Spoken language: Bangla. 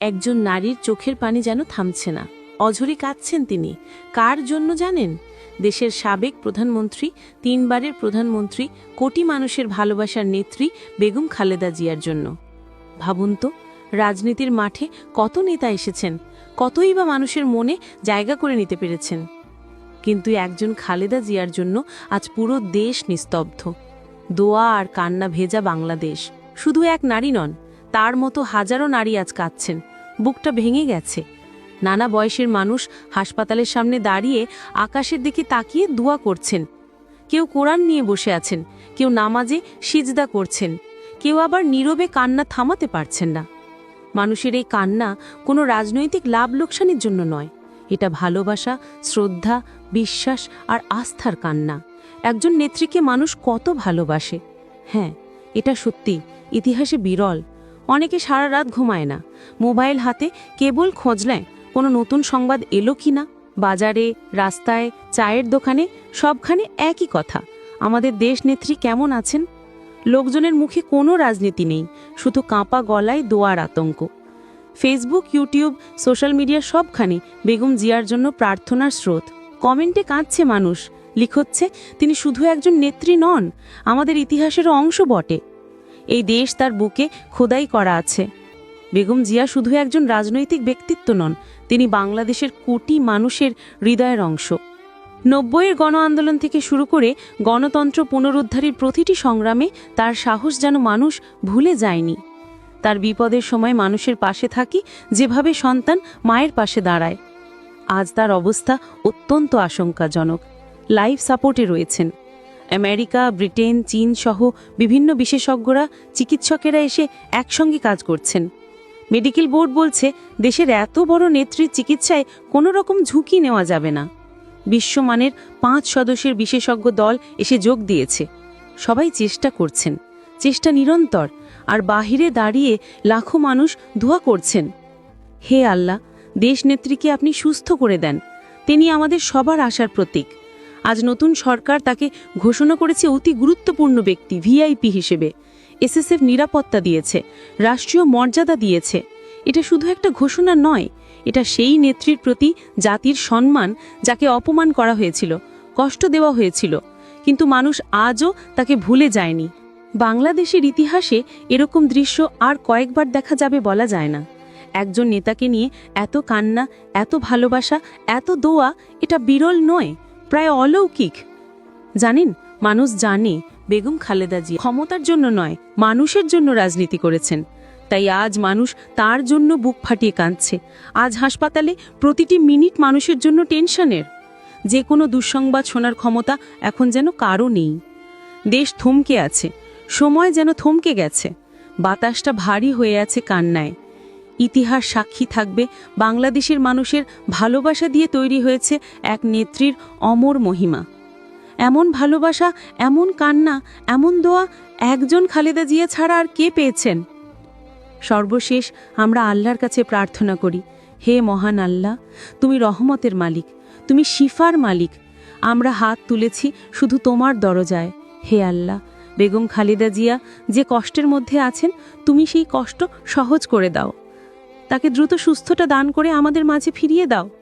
একজন নারীর চোখের পানি যেন থামছে না। অঝরে কাঁদছেন তিনি। কার জন্য জানেন? দেশের সাবেক প্রধানমন্ত্রী, তিনবারের প্রধানমন্ত্রী, কোটি মানুষের ভালোবাসার নেত্রী বেগম খালেদা জিয়ার জন্য। ভাবুন তো, রাজনীতির মাঠে কত নেতা এসেছেন, কতই বা মানুষের মনে জায়গা করে নিতে পেরেছেন। কিন্তু একজন খালেদা জিয়ার জন্য আজ পুরো দেশ নিস্তব্ধ। দোয়া আর কান্না ভেজা বাংলাদেশ। শুধু এক নারী নন, তার মতো হাজারো নারী আজ কাঁদছেন। বুকটা ভেঙে গেছে। নানা বয়সের মানুষ হাসপাতালের সামনে দাঁড়িয়ে আকাশের দিকে তাকিয়ে দোয়া করছেন। কেউ কোরআন নিয়ে বসে আছেন, কেউ নামাজে সিজদা করছেন, কেউ আবার নীরবে কান্না থামাতে পারছেন না। মানুষের এই কান্না কোনো রাজনৈতিক লাভ লোকসানের জন্য নয়। এটা ভালোবাসা, শ্রদ্ধা, বিশ্বাস আর আস্থার কান্না। একজন নেত্রীকে মানুষ কত ভালোবাসে। হ্যাঁ এটা সত্যি ইতিহাসে বিরল। অনেকে সারা রাত ঘুমায় না। মোবাইল হাতে কেবল খোঁজলেন কোনো নতুন সংবাদ এলো কি না? বাজারে, রাস্তায়, চায়ের দোকানে সবখানে একই কথা। আমাদের দেশ নেত্রী কেমন আছেন? লোকজনের মুখে কোনো রাজনীতি নেই, শুধু কাঁপা গলায় দোয়ার আতঙ্ক। ফেসবুক, ইউটিউব, সোশ্যাল মিডিয়া সবখানে বেগম জিয়ার জন্য প্রার্থনার স্রোত। কমেন্টে কাঁদছে মানুষ লিখচ্ছে তিনি শুধু একজন নেত্রী নন, আমাদের ইতিহাসেরও অংশ বটে। এই দেশ তার বুকে খোদাই করা আছে। বেগম জিয়া শুধু একজন রাজনৈতিক ব্যক্তিত্ব নন, তিনি বাংলাদেশের কোটি মানুষের হৃদয়ের অংশ। নব্বইয়ের গণ আন্দোলন থেকে শুরু করে গণতন্ত্র পুনরুদ্ধারের প্রতিটি সংগ্রামে তার সাহস যেন মানুষ ভুলে যায়নি। তার বিপদের সময় মানুষের পাশে থাকি, যেভাবে সন্তান মায়ের পাশে দাঁড়ায়। আজ তার অবস্থা অত্যন্ত আশঙ্কাজনক। লাইফ সাপোর্টে রয়েছেন। আমেরিকা, ব্রিটেন, চীন সহ বিভিন্ন বিশেষজ্ঞরা চিকিৎসকেরা এসে একসঙ্গে কাজ করছেন। মেডিকেল বোর্ড বলছে, দেশের এত বড় নেত্রীর চিকিৎসায় কোনো রকম ঝুঁকি নেওয়া যাবে না। বিশ্বমানের পাঁচ সদস্যের বিশেষজ্ঞ দল এসে যোগ দিয়েছে। সবাই চেষ্টা করছেন। চেষ্টা নিরন্তর, আর বাহিরে দাঁড়িয়ে লাখো মানুষ দোয়া করছেন। হে আল্লাহ, দেশ নেত্রীকে আপনি সুস্থ করে দেন। তিনি আমাদের সবার আশার প্রতীক। আজ নতুন সরকার তাকে ঘোষণা করেছে অতি গুরুত্বপূর্ণ ব্যক্তি ভিআইপি হিসেবে। এসএসএফ নিরাপত্তা দিয়েছে, রাষ্ট্রীয় মর্যাদা দিয়েছে। এটা শুধু একটা ঘোষণা নয়, এটা সেই নেত্রীর প্রতি জাতির সম্মান যাকে অপমান করা হয়েছিল, কষ্ট দেওয়া হয়েছিল। কিন্তু মানুষ আজও তাকে ভুলে যায়নি। বাংলাদেশের ইতিহাসে এরকম দৃশ্য আর কয়েকবার দেখা যাবে বলা যায় না। একজন নেতাকে নিয়ে এত কান্না, এত ভালোবাসা, এত দোয়া, এটা বিরল নয়। প্রায় অলৌকিক। জানেন, মানুষ জানে বেগম খালেদা জি ক্ষমতার জন্য নয়, মানুষের জন্য রাজনীতি করেছেন। তাই আজ মানুষ তার জন্য বুক ফাটিয়ে কাঁদছে। আজ হাসপাতালে প্রতিটি মিনিট মানুষের জন্য টেনশনের। যে কোনো দুঃসংবাদ শোনার ক্ষমতা এখন যেন কারও নেই। দেশ থমকে আছে, সময় যেন থমকে গেছে। বাতাসটা ভারী হয়ে আছে কান্নায়। ইতিহাস সাক্ষী থাকবে, বাংলাদেশের মানুষের ভালোবাসা দিয়ে তৈরি হয়েছে এক নেত্রীর অমর মহিমা। এমন ভালোবাসা, এমন কান্না, এমন দোয়া একজন খালেদা জিয়া ছাড়া আর কে পেয়েছেন? সর্বশেষ আমরা আল্লাহর কাছে প্রার্থনা করি, হে মহান আল্লাহ, তুমি রহমতের মালিক, তুমি শিফার মালিক, আমরা হাত তুলেছি শুধু তোমার দরজায়। হে আল্লাহ, বেগম খালেদা জিয়া যে কষ্টের মধ্যে আছেন, তুমি সেই কষ্ট সহজ করে দাও। তাকে দ্রুত সুস্থটা দান করে আমাদের মাঝে ফিরিয়ে দাও।